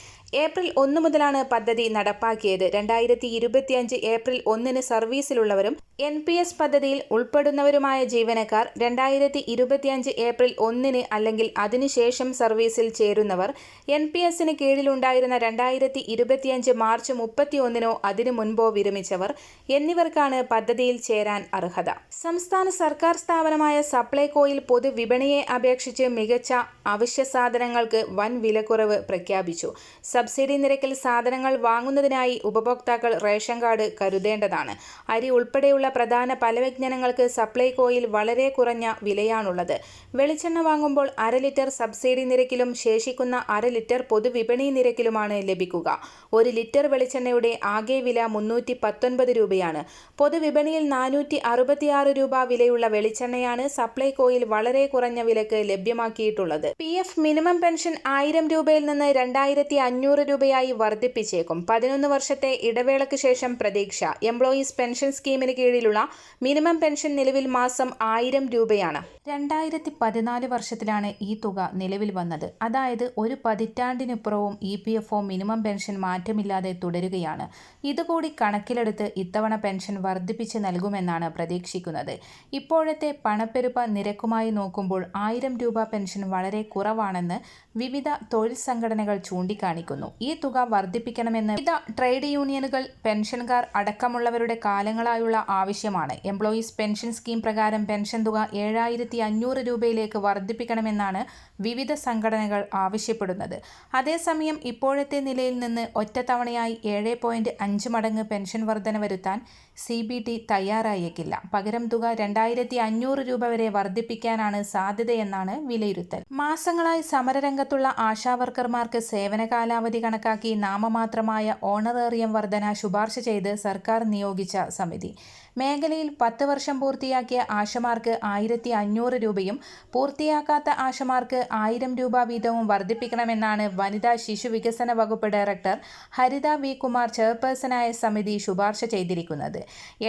A: ഏപ്രിൽ ഒന്ന് മുതലാണ് പദ്ധതി നടപ്പാക്കിയത്. രണ്ടായിരത്തി ഇരുപത്തിയഞ്ച് ഏപ്രിൽ ഒന്നിന് സർവീസിലുള്ളവരും എൻ പി എസ് പദ്ധതിയിൽ ഉൾപ്പെടുന്നവരുമായ ജീവനക്കാർ രണ്ടായിരത്തി ഇരുപത്തിയഞ്ച് ഏപ്രിൽ ഒന്നിന് അല്ലെങ്കിൽ അതിനുശേഷം സർവീസിൽ ചേരുന്നവർ എൻ പി എസിന് കീഴിലുണ്ടായിരുന്ന രണ്ടായിരത്തി ഇരുപത്തിയഞ്ച് മാർച്ച് മുപ്പത്തി ഒന്നിനോ അതിനു മുൻപോ വിരമിച്ചവർ എന്നിവർക്കാണ് പദ്ധതിയിൽ ചേരാൻ അർഹത. സംസ്ഥാന സർക്കാർ സ്ഥാപനമായ സപ്ലൈകോയിൽ പൊതുവിപണിയെ അപേക്ഷിച്ച് മികച്ച അവശ്യ സാധനങ്ങൾക്ക് വൻ വിലക്കുറവ് പ്രഖ്യാപിച്ചു. സബ്സിഡി നിരക്കിൽ സാധനങ്ങൾ വാങ്ങുന്നതിനായി ഉപഭോക്താക്കൾ റേഷൻ കാർഡ് കരുതേണ്ടതാണ്. അരി ഉൾപ്പെടെയുള്ള പ്രധാന പലവ്യഞ്ജനങ്ങൾക്ക് സപ്ലൈകോയിൽ വളരെ കുറഞ്ഞ വിലയാണുള്ളത്. വെളിച്ചെണ്ണ വാങ്ങുമ്പോൾ അര ലിറ്റർ സബ്സിഡി നിരക്കിലും ശേഷിക്കുന്ന അര ലിറ്റർ പൊതുവിപണി നിരക്കിലുമാണ് ലഭിക്കുക. ഒരു ലിറ്റർ വെളിച്ചെണ്ണയുടെ ആകെ വില മുന്നൂറ്റി പത്തൊൻപത് രൂപയാണ്. പൊതുവിപണിയിൽ നാനൂറ്റി അറുപത്തിയാറ് രൂപ വിലയുള്ള വെളിച്ചെണ്ണയാണ് സപ്ലൈകോയിൽ വളരെ കുറഞ്ഞ വിലക്ക് ലഭ്യമാക്കിയിട്ടുള്ളത്. പി എഫ് മിനിമം പെൻഷൻ ആയിരം രൂപയിൽ നിന്ന് രണ്ടായിരത്തി അഞ്ഞൂറ് രൂപയായി വർദ്ധിപ്പിച്ചേക്കും. പതിനൊന്ന് വർഷത്തെ ഇടവേളയ്ക്ക് ശേഷം പ്രതീക്ഷ. എംപ്ലോയീസ് പെൻഷൻ സ്കീമിന് കീഴിലുള്ള മിനിമം പെൻഷൻ നിലവിൽ മാസം ആയിരം രൂപയാണ്. രണ്ടായിരത്തി പതിനാല് വർഷത്തിലാണ് ഈ തുക നിലവിൽ വന്നത്. അതായത് ഒരു പതിറ്റാണ്ടിനിപ്പുറവും E P F O minimum pension മാറ്റമില്ലാതെ തുടരുകയാണ്. ഇതുകൂടി കണക്കിലെടുത്ത് ഇത്തവണ പെൻഷൻ വർദ്ധിപ്പിച്ച് നൽകുമെന്നാണ് പ്രതീക്ഷിക്കുന്നത്. ഇപ്പോഴത്തെ പണപ്പെരുപ്പ നിരക്കുമായി നോക്കുമ്പോൾ ആയിരം രൂപ പെൻഷൻ വളരെ കുറവാണെന്ന് വിവിധ തൊഴിൽ സംഘടനകൾ ചൂണ്ടിക്കാണിക്കുന്നു. ഈ തുക വർദ്ധിപ്പിക്കണമെന്ന് വിവിധ ട്രേഡ് യൂണിയനുകൾ പെൻഷൻകാർ അടക്കമുള്ളവരുടെ കാലങ്ങളായുള്ള ആവശ്യമാണ്. എംപ്ലോയീസ് പെൻഷൻ സ്കീം പ്രകാരം പെൻഷൻ തുക ഏഴായിരത്തി അഞ്ഞൂറ് രൂപയിലേക്ക് വർദ്ധിപ്പിക്കണമെന്നാണ് വിവിധ സംഘടനകൾ ആവശ്യപ്പെടുന്നത്. അതേസമയം ഇപ്പോഴത്തെ നിലയിൽ നിന്ന് ഒറ്റത്തവണയായി ഏഴ് പോയിന്റ് അഞ്ച് മടങ്ങ് പെൻഷൻ വർധന വരുത്താൻ സി ബി ടി തയ്യാറായേക്കില്ല. പകരം തുക രണ്ടായിരത്തി അഞ്ഞൂറ് രൂപ വരെ വർദ്ധിപ്പിക്കാനാണ് സാധ്യതയെന്നാണ് വിലയിരുത്തൽ. മാസങ്ങളായി സമരരംഗത്തുള്ള ആശാവർക്കർമാർക്ക് സേവന കാലാവധി കണക്കാക്കി നാമമാത്രമായ ഓണറേറിയം വർധന ശുപാർശ ചെയ്ത് സർക്കാർ നിയോഗിച്ച സമിതി. മേഖലയിൽ പത്ത് വർഷം പൂർത്തിയാക്കിയ ആശമാർക്ക് ആയിരത്തി അഞ്ഞൂറ് രൂപയും പൂർത്തിയാക്കാത്ത ആശമാർക്ക് ആയിരം രൂപ വീതവും വർദ്ധിപ്പിക്കണമെന്നാണ് വനിതാ ശിശു വികസന വകുപ്പ് ഡയറക്ടർ ഹരിത വി കുമാർ ചെയർപേഴ്സണായ സമിതി ശുപാർശ ചെയ്തിരിക്കുന്നത്.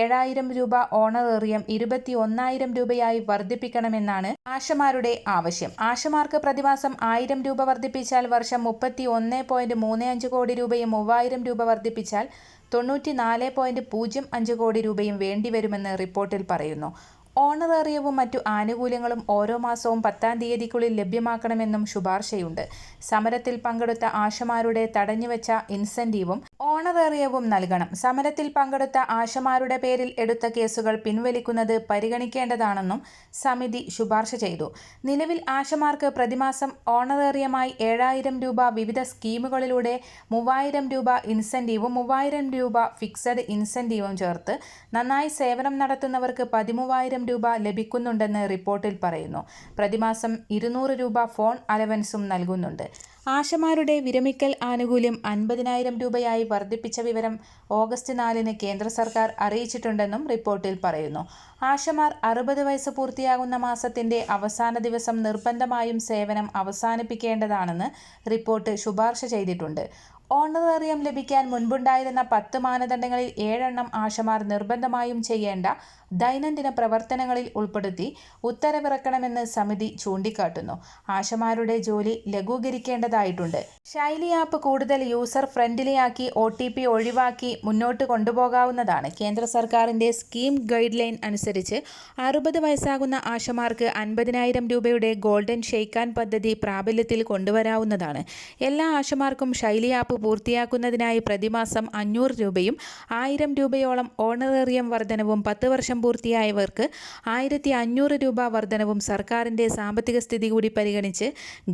A: ഏഴായിരം രൂപ ഓണറേറിയം ഇരുപത്തി ഒന്നായിരം രൂപയായി വർദ്ധിപ്പിക്കണമെന്നാണ് ആശമാരുടെ ആവശ്യം. ആശമാർക്ക് പ്രതിമാസം ആയിരം രൂപ വർദ്ധിപ്പിച്ചാൽ വർഷം മുപ്പത്തി ഒന്ന് പോയിന്റ് മൂന്ന് അഞ്ച് കോടി രൂപയും മൂവായിരം രൂപ വർദ്ധിപ്പിച്ചാൽ തൊണ്ണൂറ്റി നാല് പോയിന്റ് പൂജ്യം അഞ്ച് കോടി രൂപയും വേണ്ടിവരുമെന്ന് റിപ്പോർട്ടിൽ പറയുന്നു. ഓണറേറിയവും മറ്റു ആനുകൂല്യങ്ങളും ഓരോ മാസവും പത്താം തീയതിക്കുള്ളിൽ ലഭ്യമാക്കണമെന്നും ശുപാർശയുണ്ട്. സമരത്തിൽ പങ്കെടുത്ത ആശമാരുടെ തടഞ്ഞുവെച്ച ഇൻസെന്റീവും ഓണറേറിയവും നൽകണം. സമരത്തിൽ പങ്കെടുത്ത ആശമാരുടെ പേരിൽ എടുത്ത കേസുകൾ പിൻവലിക്കുന്നത് പരിഗണിക്കേണ്ടതാണെന്നും സമിതി ശുപാർശ ചെയ്തു. നിലവിൽ ആശമാർക്ക് പ്രതിമാസം ഓണറേറിയമായി ഏഴായിരം രൂപ വിവിധ സ്കീമുകളിലൂടെ മൂവായിരം രൂപ ഇൻസെന്റീവും മൂവായിരം രൂപ ഫിക്സഡ് ഇൻസെന്റീവും ചേർത്ത് നന്നായി സേവനം നടത്തുന്നവർക്ക് പതിമൂവായിരം രൂപ ലഭിക്കുന്നുണ്ടെന്ന് റിപ്പോർട്ടിൽ പറയുന്നു. പ്രതിമാസം ഇരുന്നൂറ് രൂപ ഫോൺ അലവൻസും നൽകുന്നുണ്ട്. ആശമാരുടെ വിരമിക്കൽ ആനുകൂല്യം അൻപതിനായിരം രൂപയായി വർദ്ധിപ്പിച്ച വിവരം ഓഗസ്റ്റ് നാലിന് കേന്ദ്ര സർക്കാർ അറിയിച്ചിട്ടുണ്ടെന്നും റിപ്പോർട്ടിൽ പറയുന്നു. ആശമാർ അറുപത് വയസ്സ് പൂർത്തിയാകുന്ന മാസത്തിന്റെ അവസാന ദിവസം നിർബന്ധമായും സേവനം അവസാനിപ്പിക്കേണ്ടതാണെന്ന് റിപ്പോർട്ട് ശുപാർശ ചെയ്തിട്ടുണ്ട്. ഓണറേറിയം ലഭിക്കാൻ മുൻപുണ്ടായിരുന്ന പത്ത് മാനദണ്ഡങ്ങളിൽ ഏഴെണ്ണം ആശമാർ നിർബന്ധമായും ചെയ്യേണ്ട ദൈനംദിന പ്രവർത്തനങ്ങളിൽ ഉൾപ്പെടുത്തി ഉത്തരവിറക്കണമെന്ന് സമിതി ചൂണ്ടിക്കാട്ടുന്നു. ആശമാരുടെ ജോലി ലഘൂകരിക്കേണ്ടതായിട്ടുണ്ട്. ശൈലി ആപ്പ് കൂടുതൽ യൂസർ ഫ്രണ്ട്ലിയാക്കി ഒ ടി പി ഒഴിവാക്കി മുന്നോട്ട് കൊണ്ടുപോകാവുന്നതാണ്. കേന്ദ്ര സർക്കാരിന്റെ സ്കീം ഗൈഡ് ലൈൻ അനുസരിച്ച് അറുപത് വയസ്സാകുന്ന ആശമാർക്ക് അൻപതിനായിരം രൂപയുടെ ഗോൾഡൻ ഷെയ്ക്കാൻ പദ്ധതി പ്രാബല്യത്തിൽ കൊണ്ടുവരാവുന്നതാണ്. എല്ലാ ആശമാർക്കും ശൈലി ആപ്പ് പൂർത്തിയാക്കുന്നതിനായി പ്രതിമാസം അഞ്ഞൂറ് രൂപയും ആയിരം രൂപയോളം ഓണറേറിയം വർധനവും പത്ത് വർഷം പൂർത്തിയായവർക്ക് ആയിരത്തി അഞ്ഞൂറ് രൂപ വർധനവും സർക്കാരിന്റെ സാമ്പത്തിക സ്ഥിതി കൂടി പരിഗണിച്ച്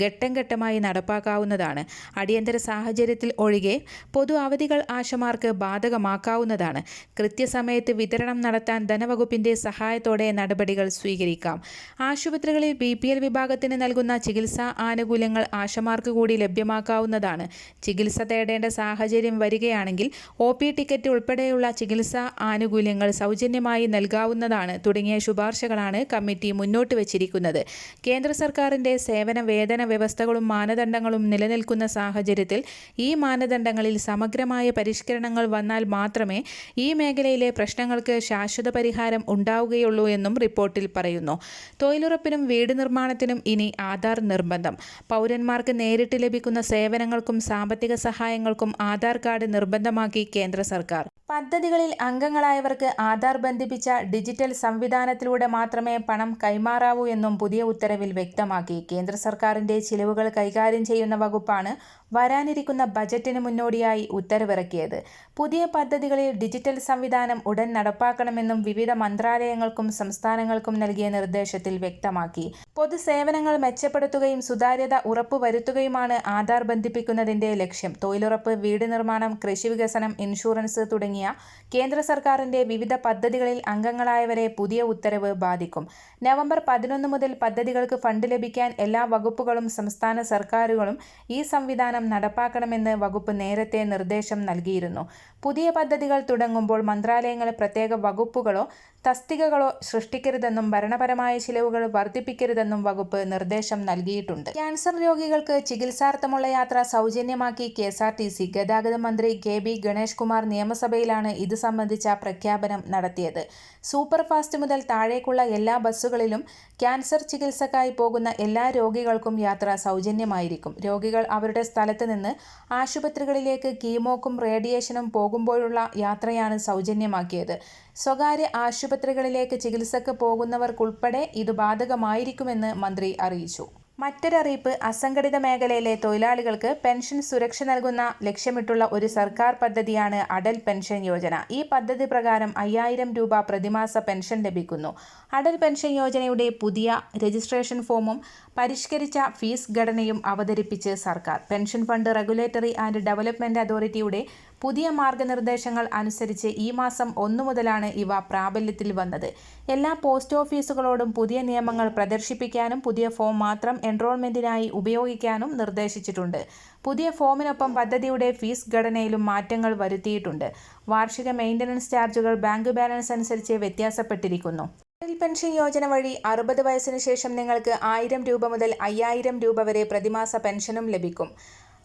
A: ഘട്ടം ഘട്ടമായി നടപ്പാക്കാവുന്നതാണ്. അടിയന്തര സാഹചര്യത്തിൽ ഒഴികെ പൊതു അവധികൾ ആശമാർക്ക് ബാധകമാക്കാവുന്നതാണ്. കൃത്യസമയത്ത് വിതരണം നടത്താൻ ധനവകുപ്പിന്റെ സഹായത്തോടെ നടപടികൾ സ്വീകരിക്കാം. ആശുപത്രികളിൽ ബി പി എൽ വിഭാഗത്തിന് നൽകുന്ന ചികിത്സാ ആനുകൂല്യങ്ങൾ ആശമാർക്ക് കൂടി ലഭ്യമാക്കാവുന്നതാണ്. ചികിത്സ തേടേണ്ട സാഹചര്യം വരികയാണെങ്കിൽ ഒ പി ടിക്കറ്റ് ഉൾപ്പെടെയുള്ള ചികിത്സാ ആനുകൂല്യങ്ങൾ സൗജന്യമായി നൽകാവുന്നതാണ്. തുടങ്ങിയ ശുപാർശകളാണ് കമ്മിറ്റി മുന്നോട്ട് വച്ചിരിക്കുന്നത്. കേന്ദ്ര സർക്കാരിന്റെ സേവന വേതന വ്യവസ്ഥകളും മാനദണ്ഡങ്ങളും നിലനിൽക്കുന്ന സാഹചര്യത്തിൽ ഈ മാനദണ്ഡങ്ങളിൽ സമഗ്രമായ പരിഷ്കരണങ്ങൾ വന്നാൽ മാത്രമേ ഈ മേഖലയിലെ പ്രശ്നങ്ങൾക്ക് ശാശ്വത പരിഹാരം ഉണ്ടാവുകയുള്ളൂ എന്നും റിപ്പോർട്ടിൽ പറയുന്നു. തൊഴിലുറപ്പിനും വീട് നിർമ്മാണത്തിനും ഇനി ആധാർ നിർബന്ധം. പൗരന്മാർക്ക് നേരിട്ട് ലഭിക്കുന്ന സേവനങ്ങൾക്കും സാമ്പത്തിക സഹായങ്ങൾക്കും ആധാർ കാർഡ് നിർബന്ധമാക്കി കേന്ദ്ര സർക്കാർ. പദ്ധതികളിൽ അംഗങ്ങളായവർക്ക് ആധാർ ബന്ധിപ്പിച്ച ഡിജിറ്റൽ സംവിധാനത്തിലൂടെ മാത്രമേ പണം കൈമാറാവൂ എന്നും പുതിയ ഉത്തരവിൽ വ്യക്തമാക്കി. കേന്ദ്ര സർക്കാരിന്റെ ചിലവുകൾ കൈകാര്യം ചെയ്യുന്ന വകുപ്പാണ് വരാനിരിക്കുന്ന ബജറ്റിന് മുന്നോടിയായി ഉത്തരവിറക്കിയത്. പുതിയ പദ്ധതികളിൽ ഡിജിറ്റൽ സംവിധാനം ഉടൻ നടപ്പാക്കണമെന്നും വിവിധ മന്ത്രാലയങ്ങൾക്കും സംസ്ഥാനങ്ങൾക്കും നൽകിയ നിർദ്ദേശത്തിൽ വ്യക്തമാക്കി. പൊതുസേവനങ്ങൾ മെച്ചപ്പെടുത്തുകയും സുതാര്യത ഉറപ്പുവരുത്തുകയുമാണ് ആധാർ ബന്ധിപ്പിക്കുന്നതിന്റെ ലക്ഷ്യം. തൊഴിലുറപ്പ് വീട് നിർമ്മാണം കൃഷി വികസനം ഇൻഷുറൻസ് തുടങ്ങിയ കേന്ദ്ര സർക്കാരിന്റെ വിവിധ പദ്ധതികളിൽ അംഗങ്ങളായവരെ പുതിയ ഉത്തരവ് ബാധിക്കും. നവംബർ പതിനൊന്ന് മുതൽ പദ്ധതികൾക്ക് ഫണ്ട് ലഭിക്കാൻ എല്ലാ വകുപ്പുകളും സംസ്ഥാന സർക്കാരുകളും ഈ സംവിധാനം നടപ്പാക്കണമെന്ന് വകുപ്പ് നേരത്തെ നിർദ്ദേശം നൽകിയിരുന്നു. പുതിയ പദ്ധതികൾ തുടങ്ങുമ്പോൾ മന്ത്രാലയങ്ങൾ പ്രത്യേക വകുപ്പുകളോ തസ്തികകളോ സൃഷ്ടിക്കരുതെന്നും ഭരണപരമായ ചിലവുകൾ വർദ്ധിപ്പിക്കരുതെന്നും വകുപ്പ് നിർദ്ദേശം നൽകിയിട്ടുണ്ട്. ക്യാൻസർ രോഗികൾക്ക് ചികിത്സാർത്ഥമുള്ള യാത്ര സൗജന്യമാക്കി K S R T C ഗതാഗത മന്ത്രി കെ ബി ഗണേഷ് കുമാർ നിയമസഭയിലാണ് ഇത് സംബന്ധിച്ച പ്രഖ്യാപനം നടത്തിയത്. സൂപ്പർ ഫാസ്റ്റ് മുതൽ താഴേക്കുള്ള എല്ലാ ബസ്സുകളിലും ക്യാൻസർ ചികിത്സക്കായി പോകുന്ന എല്ലാ രോഗികൾക്കും യാത്ര സൗജന്യമായിരിക്കും. രോഗികൾ അവരുടെ സ്ഥലത്ത് നിന്ന് ആശുപത്രികളിലേക്ക് കീമോക്കും റേഡിയേഷനും പോകുമ്പോഴുള്ള യാത്രയാണ് സൗജന്യമാക്കിയത്. സ്വകാര്യ ആശുപത്രികളിലേക്ക് ചികിത്സക്ക് പോകുന്നവർക്കുൾപ്പെടെ ഇത് ബാധകമായിരിക്കുമെന്ന് മന്ത്രി അറിയിച്ചു. മറ്റൊരറിയിപ്പ് അസംഘടിത മേഖലയിലെ തൊഴിലാളികൾക്ക് പെൻഷൻ സുരക്ഷ നൽകുന്ന ലക്ഷ്യമിട്ടുള്ള ഒരു സർക്കാർ പദ്ധതിയാണ് അടൽ പെൻഷൻ യോജന. ഈ പദ്ധതി പ്രകാരം അയ്യായിരം രൂപ പ്രതിമാസ പെൻഷൻ ലഭിക്കുന്നു. അടൽ പെൻഷൻ യോജനയുടെ പുതിയ രജിസ്ട്രേഷൻ ഫോമും പരിഷ്കരിച്ച ഫീസ് ഘടനയും അവതരിപ്പിച്ച് സർക്കാർ. Pension fund regulatory and development അതോറിറ്റിയുടെ പുതിയ മാർഗനിർദ്ദേശങ്ങൾ അനുസരിച്ച് ഈ മാസം ഒന്നു മുതലാണ് ഇവ പ്രാബല്യത്തിൽ വന്നത്. എല്ലാ പോസ്റ്റ് ഓഫീസുകളോടും പുതിയ നിയമങ്ങൾ പ്രദർശിപ്പിക്കാനും പുതിയ ഫോം മാത്രം എൻറോൾമെന്റിനായി ഉപയോഗിക്കാനും നിർദ്ദേശിച്ചിട്ടുണ്ട്. പുതിയ ഫോമിനൊപ്പം പദ്ധതിയുടെ ഫീസ് ഘടനയിലും മാറ്റങ്ങൾ വരുത്തിയിട്ടുണ്ട്. വാർഷിക മെയിന്റനൻസ് ചാർജുകൾ ബാങ്ക് ബാലൻസ് അനുസരിച്ച് വ്യത്യാസപ്പെട്ടിരിക്കുന്നു. അടൽ പെൻഷൻ യോജന വഴി അറുപത് വയസ്സിന് ശേഷം നിങ്ങൾക്ക് ആയിരം രൂപ മുതൽ അയ്യായിരം രൂപ വരെ പ്രതിമാസ പെൻഷനും ലഭിക്കും.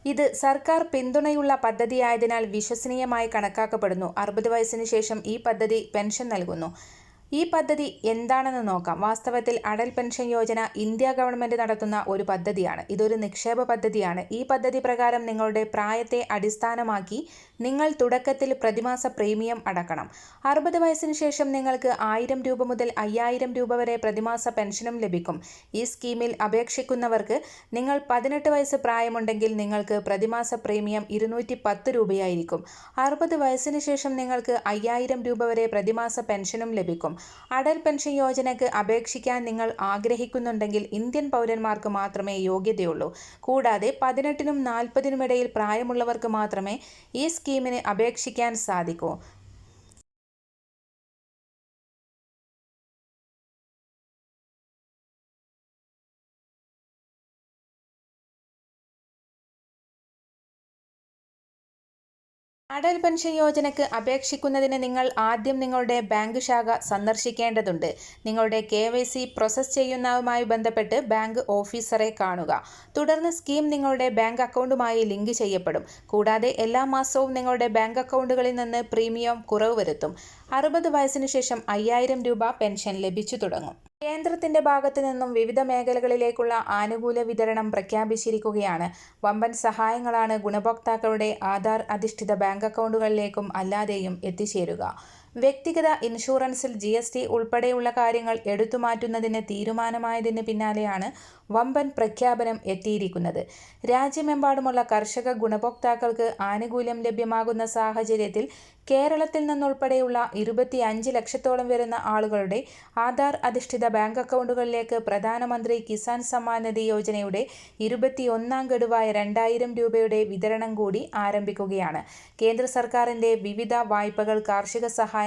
A: ഇത് സർക്കാർ പിന്തുണയുള്ള പദ്ധതിയായതിനാൽ വിശ്വസനീയമായി കണക്കാക്കപ്പെടുന്നു. അറുപത് വയസ്സിന് ശേഷം ഈ പദ്ധതി പെൻഷൻ നൽകുന്നു. ഈ പദ്ധതി എന്താണെന്ന് നോക്കാം. വാസ്തവത്തിൽ Atal pension Yojana India government നടത്തുന്ന ഒരു പദ്ധതിയാണ്. ഇതൊരു നിക്ഷേപ പദ്ധതിയാണ്. ഈ പദ്ധതി പ്രകാരം നിങ്ങളുടെ പ്രായത്തെ അടിസ്ഥാനമാക്കി നിങ്ങൾ തുടക്കത്തിൽ പ്രതിമാസ പ്രീമിയം അടക്കണം. അറുപത് വയസ്സിന് ശേഷം നിങ്ങൾക്ക് ആയിരം രൂപ മുതൽ അയ്യായിരം രൂപ വരെ പ്രതിമാസ പെൻഷനും ലഭിക്കും. ഈ സ്കീമിൽ അപേക്ഷിക്കുന്നവർക്ക് നിങ്ങൾ പതിനെട്ട് വയസ്സ് പ്രായമുണ്ടെങ്കിൽ നിങ്ങൾക്ക് പ്രതിമാസ പ്രീമിയം ഇരുന്നൂറ്റി പത്ത് രൂപയായിരിക്കും. അറുപത് വയസ്സിന് ശേഷം നിങ്ങൾക്ക് അയ്യായിരം രൂപ വരെ പ്രതിമാസ പെൻഷനും ലഭിക്കും. അടൽ പെൻഷൻ യോജനയ്ക്ക് അപേക്ഷിക്കാൻ നിങ്ങൾ ആഗ്രഹിക്കുന്നുണ്ടെങ്കിൽ ഇന്ത്യൻ പൗരന്മാർക്ക് മാത്രമേ യോഗ്യതയുള്ളൂ. കൂടാതെ പതിനെട്ടിനും നാൽപ്പതിനും ഇടയിൽ പ്രായമുള്ളവർക്ക് മാത്രമേ ഈ സ്കീമിന് അപേക്ഷിക്കാൻ സാധിക്കൂ. അടൽ പെൻഷൻ യോജനയ്ക്ക് അപേക്ഷിക്കുന്നതിന് നിങ്ങൾ ആദ്യം നിങ്ങളുടെ ബാങ്ക് ശാഖ സന്ദർശിക്കേണ്ടതുണ്ട്. നിങ്ങളുടെ കെ വൈ സി പ്രോസസ് ചെയ്യുന്നതുമായി ബന്ധപ്പെട്ട് ബാങ്ക് ഓഫീസറെ കാണുക. തുടർന്ന് സ്കീം നിങ്ങളുടെ ബാങ്ക് അക്കൗണ്ടുമായി ലിങ്ക് ചെയ്യപ്പെടും. കൂടാതെ എല്ലാ മാസവും നിങ്ങളുടെ ബാങ്ക് അക്കൗണ്ടുകളിൽ നിന്ന് പ്രീമിയം കുറവ് വരുത്തും. അറുപത് വയസ്സിന് ശേഷം അയ്യായിരം രൂപ പെൻഷൻ ലഭിച്ചു തുടങ്ങും. കേന്ദ്രത്തിന്റെ ഭാഗത്തു നിന്നും വിവിധ മേഖലകളിലേക്കുള്ള ആനുകൂല വിതരണം പ്രഖ്യാപിച്ചിരിക്കുകയാണ്. വമ്പൻ സഹായങ്ങളാണ് ഗുണഭോക്താക്കളുടെ ആധാർ അധിഷ്ഠിത ബാങ്ക് അക്കൗണ്ടുകളിലേക്കും അല്ലാതെയും എത്തിച്ചേരുക. വ്യക്തിഗത ഇൻഷുറൻസിൽ ജി എസ് ടി ഉൾപ്പെടെയുള്ള കാര്യങ്ങൾ എടുത്തുമാറ്റുന്നതിന് തീരുമാനമായതിന് പിന്നാലെയാണ് വമ്പൻ പ്രഖ്യാപനം എത്തിയിരിക്കുന്നത്. രാജ്യമെമ്പാടുമുള്ള കർഷക ഗുണഭോക്താക്കൾക്ക് ആനുകൂല്യം ലഭ്യമാകുന്ന സാഹചര്യത്തിൽ കേരളത്തിൽ നിന്നുൾപ്പെടെയുള്ള ഇരുപത്തി അഞ്ച് ലക്ഷത്തോളം വരുന്ന ആളുകളുടെ ആധാർ അധിഷ്ഠിത ബാങ്ക് അക്കൗണ്ടുകളിലേക്ക് പ്രധാനമന്ത്രി കിസാൻ സമ്മാൻ നിധി യോജനയുടെ ഇരുപത്തിയൊന്നാം ഗഡുവായ രണ്ടായിരം രൂപയുടെ വിതരണം കൂടി ആരംഭിക്കുകയാണ്. കേന്ദ്ര സർക്കാരിന്റെ വിവിധ വായ്പകൾ കാർഷിക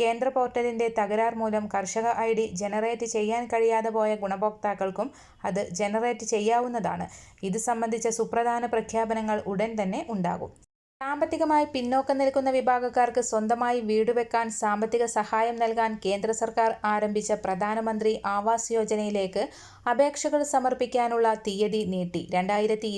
A: കേന്ദ്ര പോർട്ടലിന്റെ തകരാർ മൂലം കർഷക ഐ ഡി ജനറേറ്റ് ചെയ്യാൻ കഴിയാതെ പോയ ഗുണഭോക്താക്കൾക്കും അത് ജനറേറ്റ് ചെയ്യാവുന്നതാണ്. ഇത് സംബന്ധിച്ച സുപ്രധാന പ്രഖ്യാപനങ്ങൾ ഉടൻ തന്നെ ഉണ്ടാകും. സാമ്പത്തികമായി പിന്നോക്കം നിൽക്കുന്ന വിഭാഗക്കാർക്ക് സ്വന്തമായി വീട് വെക്കാൻ സാമ്പത്തിക സഹായം നൽകാൻ കേന്ദ്ര സർക്കാർ ആരംഭിച്ച പ്രധാനമന്ത്രി ആവാസ് യോജനയിലേക്ക് അപേക്ഷകൾ സമർപ്പിക്കാനുള്ള തീയതി നീട്ടി. രണ്ടായിരത്തി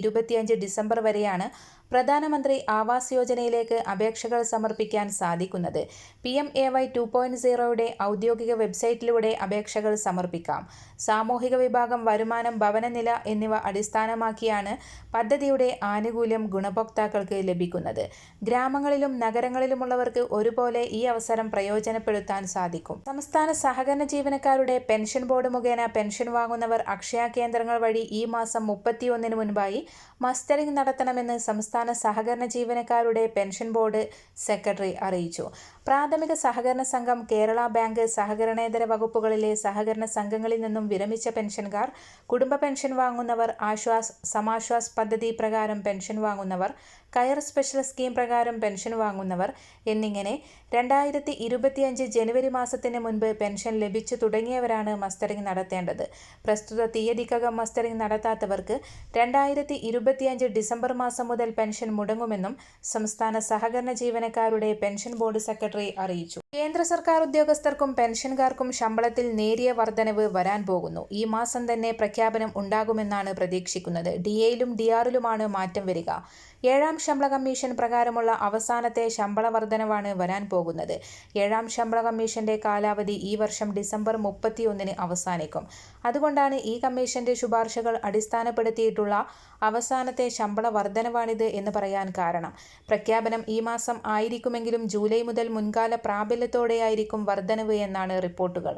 A: ഡിസംബർ വരെയാണ് പ്രധാനമന്ത്രി ആവാസ് യോജനയിലേക്ക് അപേക്ഷകൾ സമർപ്പിക്കാൻ സാധിക്കുന്നത്. P M A Y two point സീറോയുടെ ഔദ്യോഗിക വെബ്സൈറ്റിലൂടെ അപേക്ഷകൾ സമർപ്പിക്കാം. സാമൂഹിക വിഭാഗം വരുമാനം ഭവനനില എന്നിവ അടിസ്ഥാനമാക്കിയാണ് പദ്ധതിയുടെ ആനുകൂല്യം ഗുണഭോക്താക്കൾക്ക് ലഭിക്കുന്നത്. ഗ്രാമങ്ങളിലും നഗരങ്ങളിലുമുള്ളവർക്ക് ഒരുപോലെ ഈ അവസരം പ്രയോജനപ്പെടുത്താൻ സാധിക്കും. സംസ്ഥാന സഹകരണ ജീവനക്കാരുടെ പെൻഷൻ ബോർഡ് മുഖേന പെൻഷൻ വാങ്ങുന്നവർ അക്ഷയ കേന്ദ്രങ്ങൾ വഴി ഈ മാസം മുപ്പത്തിയൊന്നിന് മുൻപായി മസ്റ്ററിംഗ് നടത്തണമെന്ന് സംസ്ഥാന സഹകരണ ജീവനക്കാരുടെ പെൻഷൻ ബോർഡ് സെക്രട്ടറി അറിയിച്ചു. പ്രാഥമിക സഹകരണ സംഘം കേരള ബാങ്ക് സഹകരണേതര വകുപ്പുകളിലെ സഹകരണ സംഘങ്ങളിൽ നിന്നും വിരമിച്ച പെൻഷൻകാർ കുടുംബ പെൻഷൻ വാങ്ങുന്നവർ ആശ്വാസ് സമാശ്വാസ് പദ്ധതി പ്രകാരം പെൻഷൻ വാങ്ങുന്നവർ കയർ സ്പെഷ്യൽ സ്കീം പ്രകാരം പെൻഷൻ വാങ്ങുന്നവർ എന്നിങ്ങനെ രണ്ടായിരത്തി ഇരുപത്തിയഞ്ച് ജനുവരി മാസത്തിന് മുൻപ് പെൻഷൻ ലഭിച്ചു തുടങ്ങിയവരാണ് മസ്റ്ററിംഗ് നടത്തേണ്ടത്. പ്രസ്തുത തീയതിക്കകം മസ്റ്ററിംഗ് നടത്താത്തവർക്ക് രണ്ടായിരത്തി ഇരുപത്തിയഞ്ച് ഡിസംബർ മാസം മുതൽ പെൻഷൻ മുടങ്ങുമെന്നും സംസ്ഥാന സഹകരണ ജീവനക്കാരുടെ പെൻഷൻ ബോർഡ് സെക്രട്ടറി അറിയിച്ചു. കേന്ദ്ര സർക്കാർ ഉദ്യോഗസ്ഥർക്കും പെൻഷൻകാർക്കും ശമ്പളത്തിൽ നേരിയ വർധനവ് വരാൻ പോകുന്നു. ഈ മാസം തന്നെ പ്രഖ്യാപനം ഉണ്ടാകുമെന്നാണ് പ്രതീക്ഷിക്കുന്നത്. ഡി എയിലും ഡി ആറിലുമാണ് മാറ്റം വരിക. ഏഴാം ശമ്പള കമ്മീഷൻ പ്രകാരമുള്ള അവസാനത്തെ ശമ്പള വർധനവാണ് വരാൻ പോകുന്നത്. ഏഴാം ശമ്പള കമ്മീഷന്റെ കാലാവധി ഈ വർഷം ഡിസംബർ മുപ്പത്തിയൊന്നിന് അവസാനിക്കും. അതുകൊണ്ടാണ് ഈ കമ്മീഷന്റെ ശുപാർശകൾ അടിസ്ഥാനപ്പെടുത്തിയിട്ടുള്ള അവസാനത്തെ ശമ്പള വർധനവാണിത് എന്ന് പറയാൻ കാരണം. പ്രഖ്യാപനം ഈ മാസം ആയിരിക്കുമെങ്കിലും ജൂലൈ മുതൽ മുൻകാല പ്രാബല്യത്തോടെയായിരിക്കും വർധനവ് എന്നാണ് റിപ്പോർട്ടുകൾ.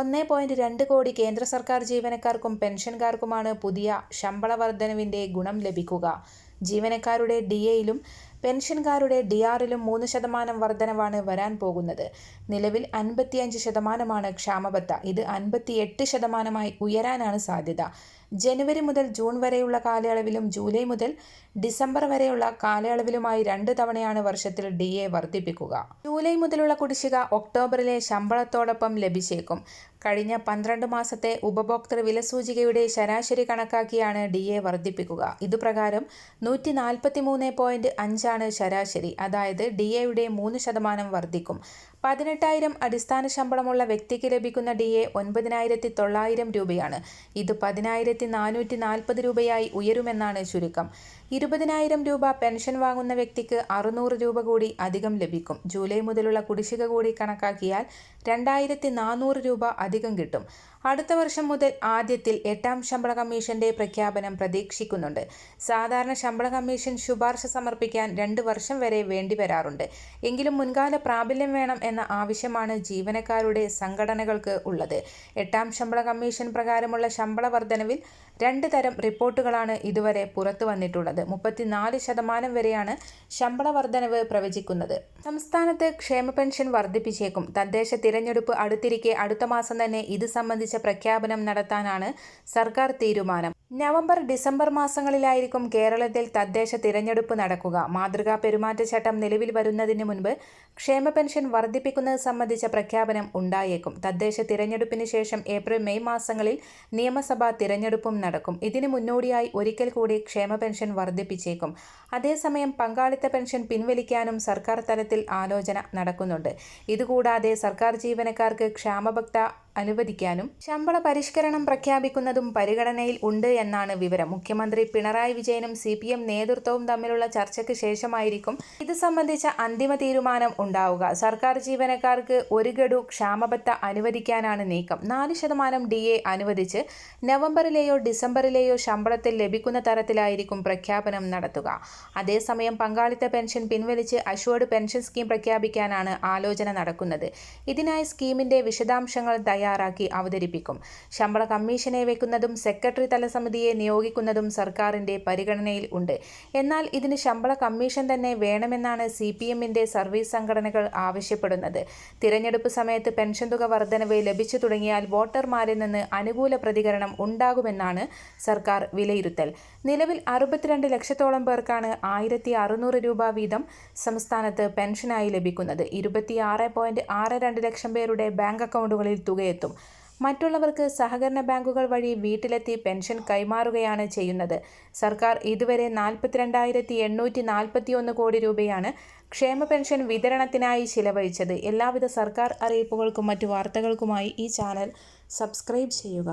A: ഒന്നേ പോയിന്റ് രണ്ട് കോടി കേന്ദ്ര സർക്കാർ ജീവനക്കാർക്കും പെൻഷൻകാർക്കുമാണ് പുതിയ ശമ്പള വർധനവിന്റെ ഗുണം ലഭിക്കുക. ജീവനക്കാരുടെ ഡി എയിലും പെൻഷൻകാരുടെ ഡി ആറിലും മൂന്ന് ശതമാനം വർധനവാണ് വരാൻ പോകുന്നത്. നിലവിൽ അൻപത്തിയഞ്ച് ശതമാനമാണ് ക്ഷാമബത്ത. ഇത് അൻപത്തിയെട്ട് ശതമാനമായി ഉയരാനാണ് സാധ്യത. ജനുവരി മുതൽ ജൂൺ വരെയുള്ള കാലയളവിലും ജൂലൈ മുതൽ ഡിസംബർ വരെയുള്ള കാലയളവിലുമായി രണ്ട് തവണയാണ് വർഷത്തിൽ ഡി എ വർദ്ധിപ്പിക്കുക. ജൂലൈ മുതലുള്ള കുടിശ്ശിക ഒക്ടോബറിലെ ശമ്പളത്തോടൊപ്പം ലഭിച്ചേക്കും. കഴിഞ്ഞ പന്ത്രണ്ട് മാസത്തെ ഉപഭോക്തൃ വിലസൂചികയുടെ ശരാശരി കണക്കാക്കിയാണ് ഡി എ വർദ്ധിപ്പിക്കുക. ഇതുപ്രകാരം നൂറ്റി നാൽപ്പത്തി മൂന്ന് പോയിന്റ് അഞ്ചാണ് ശരാശരി. അതായത് ഡി എയുടെ മൂന്ന് ശതമാനം വർദ്ധിക്കും. പതിനെട്ടായിരം അടിസ്ഥാന ശമ്പളമുള്ള വ്യക്തിക്ക് ലഭിക്കുന്ന ഡി എ ഒൻപതിനായിരത്തി തൊള്ളായിരം രൂപയാണ്. ഇത് പതിനായിരത്തി നാനൂറ്റി നാൽപ്പത് രൂപയായി ഉയരുമെന്നാണ് ചുരുക്കം. ഇരുപതിനായിരം രൂപ പെൻഷൻ വാങ്ങുന്ന വ്യക്തിക്ക് അറുന്നൂറ് രൂപ കൂടി അധികം ലഭിക്കും. ജൂലൈ മുതലുള്ള കുടിശ്ശിക കൂടി കണക്കാക്കിയാൽ രണ്ടായിരത്തി നാനൂറ് രൂപ അധികം കിട്ടും. അടുത്ത വർഷം മുതൽ ആദ്യത്തിൽ എട്ടാം ശമ്പള കമ്മീഷന്റെ പ്രഖ്യാപനം പ്രതീക്ഷിക്കുന്നുണ്ട്. സാധാരണ ശമ്പള കമ്മീഷൻ ശുപാർശ സമർപ്പിക്കാൻ രണ്ട് വർഷം വരെ വേണ്ടി വരാറുണ്ട്. എങ്കിലും മുൻകാല പ്രാബല്യം വേണം എന്ന ആവശ്യമാണ് ജീവനക്കാരുടെ സംഘടനകൾക്ക് ഉള്ളത്. എട്ടാം ശമ്പള കമ്മീഷൻ പ്രകാരമുള്ള ശമ്പള വർധനവിൽ രണ്ട് തരം റിപ്പോർട്ടുകളാണ് ഇതുവരെ പുറത്തു വന്നിട്ടുള്ളത്. മുപ്പത്തിനാല് ശതമാനം വരെയാണ് ശമ്പള വർധനവ് പ്രവചിക്കുന്നത്. സംസ്ഥാനത്ത് ക്ഷേമ പെൻഷൻ വർദ്ധിപ്പിച്ചേക്കും തദ്ദേശ തിരഞ്ഞെടുപ്പ് അടുത്തിരിക്കെ അടുത്ത മാസം തന്നെ ഇത് സംബന്ധിച്ച പ്രഖ്യാപനം നടത്താനാണ് സർക്കാർ തീരുമാനം. നവംബർ ഡിസംബർ മാസങ്ങളിലായിരിക്കും കേരളത്തിൽ തദ്ദേശ തിരഞ്ഞെടുപ്പ് നടക്കുക. മാതൃകാ പെരുമാറ്റച്ചട്ടം നിലവിൽ വരുന്നതിന് മുൻപ് ക്ഷേമ പെൻഷൻ വർദ്ധിപ്പിക്കുന്നത് സംബന്ധിച്ച പ്രഖ്യാപനം ഉണ്ടായേക്കും. തദ്ദേശ തിരഞ്ഞെടുപ്പിന് ശേഷം ഏപ്രിൽ മെയ് മാസങ്ങളിൽ നിയമസഭാ തിരഞ്ഞെടുപ്പും നടക്കും. ഇതിന് മുന്നോടിയായി ഒരിക്കൽ കൂടി ക്ഷേമ പെൻഷൻ വർദ്ധിപ്പിച്ചേക്കും. അതേസമയം പങ്കാളിത്ത പെൻഷൻ പിൻവലിക്കാനും സർക്കാർ തലത്തിൽ ആലോചന നടക്കുന്നുണ്ട്. ഇതുകൂടാതെ സർക്കാർ ജീവനക്കാർക്ക് ക്ഷാമബക്ത അനുവദിക്കാനും ശമ്പള പരിഷ്കരണം പ്രഖ്യാപിക്കുന്നതും പരിഗണനയിൽ ഉണ്ട് എന്നാണ് വിവരം. മുഖ്യമന്ത്രി പിണറായി വിജയനും സി പി എം നേതൃത്വവും തമ്മിലുള്ള ചർച്ചയ്ക്ക് ശേഷമായിരിക്കും ഇത് സംബന്ധിച്ച അന്തിമ തീരുമാനം ഉണ്ടാവുക. സർക്കാർ ജീവനക്കാർക്ക് ഒരു ഗഡു ക്ഷാമബത്ത അനുവദിക്കാനാണ് നീക്കം. നാല് ശതമാനം ഡി എ അനുവദിച്ച് നവംബറിലെയോ ഡിസംബറിലെയോ ശമ്പളത്തിൽ ലഭിക്കുന്ന തരത്തിലായിരിക്കും പ്രഖ്യാപനം നടത്തുക. അതേസമയം പങ്കാളിത്ത പെൻഷൻ പിൻവലിച്ച് അഷ്വേർഡ് പെൻഷൻ സ്കീം പ്രഖ്യാപിക്കാനാണ് ആലോചന നടക്കുന്നത്. ഇതിനായി സ്കീമിന്റെ വിശദാംശങ്ങൾ തയ്യാറാക്കി അവതരിപ്പിക്കും. ശമ്പള കമ്മീഷനെ വെക്കുന്നതും സെക്രട്ടറി തല സമിതിയെ നിയോഗിക്കുന്നതും സർക്കാരിന്റെ പരിഗണനയിൽ ഉണ്ട്. എന്നാൽ ഇതിന് ശമ്പള കമ്മീഷൻ തന്നെ വേണമെന്നാണ് സി പി എമ്മിന്റെ സർവീസ് സംഘടനകൾ ആവശ്യപ്പെടുന്നത്. തിരഞ്ഞെടുപ്പ് സമയത്ത് പെൻഷൻ തുക വർധനവ് ലഭിച്ചു തുടങ്ങിയാൽ വോട്ടർമാരിൽ നിന്ന് അനുകൂല പ്രതികരണം ഉണ്ടാകുമെന്നാണ് സർക്കാർ വിലയിരുത്തൽ. നിലവിൽ അറുപത്തിരണ്ട് ലക്ഷത്തോളം പേർക്കാണ് ആയിരത്തി അറുന്നൂറ് രൂപ വീതം സംസ്ഥാനത്ത് പെൻഷനായി ലഭിക്കുന്നത്. ഇരുപത്തിയാറ് പോയിന്റ് ആറ് രണ്ട് ലക്ഷം പേരുടെ ബാങ്ക് അക്കൗണ്ടുകളിൽ തുകയെത്തും മറ്റുള്ളവർക്ക് സഹകരണ ബാങ്കുകൾ വഴി വീട്ടിലെത്തി പെൻഷൻ കൈമാറുകയാണ് ചെയ്യുന്നത്. സർക്കാർ ഇതുവരെ നാൽപ്പത്തിരണ്ടായിരത്തി എണ്ണൂറ്റി നാൽപ്പത്തിയൊന്ന് കോടി രൂപയാണ് ക്ഷേമ പെൻഷൻ വിതരണത്തിനായി ചിലവഴിച്ചത്. എല്ലാവിധ സർക്കാർ അറിയിപ്പുകൾക്കും മറ്റു വാർത്തകൾക്കുമായി ഈ ചാനൽ സബ്സ്ക്രൈബ് ചെയ്യുക.